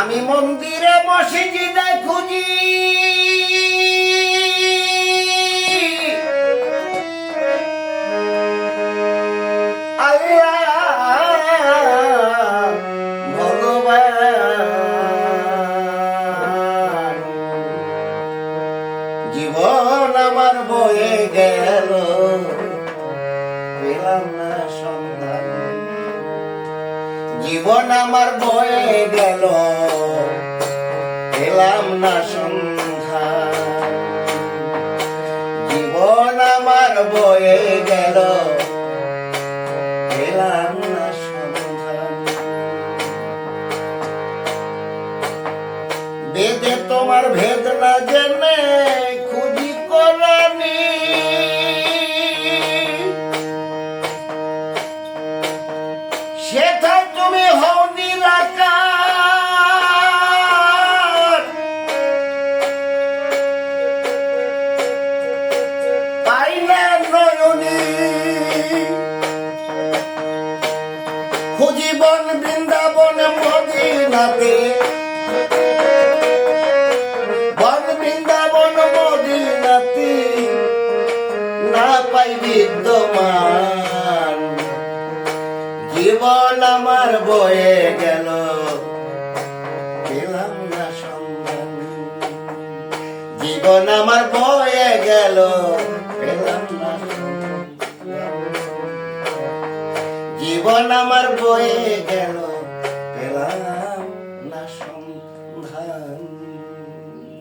আমি মন্দিরে মসজিদে খুঁজি। জীবন আমার বয়ে গেল পেলাম না সন্ধান। জীবন আমার বয়ে গেল। পেলাম না সন্ধান জীবন আমার বয়ে গেল। পেলাম না সন্ধান বেদে তোমার ভেদ না জেনে খুঁজিবন বৃন্দাবন মদিনাতে। বন বৃন্দাবন মদিনাতে। না পাই বিদ্যমান। জীবন আমার বয়ে গেল। পেলাম না সন্ধান। জীবন আমার বয়ে গেল। জীবন আমার বয়ে গেল পেলাম না সন্ধান।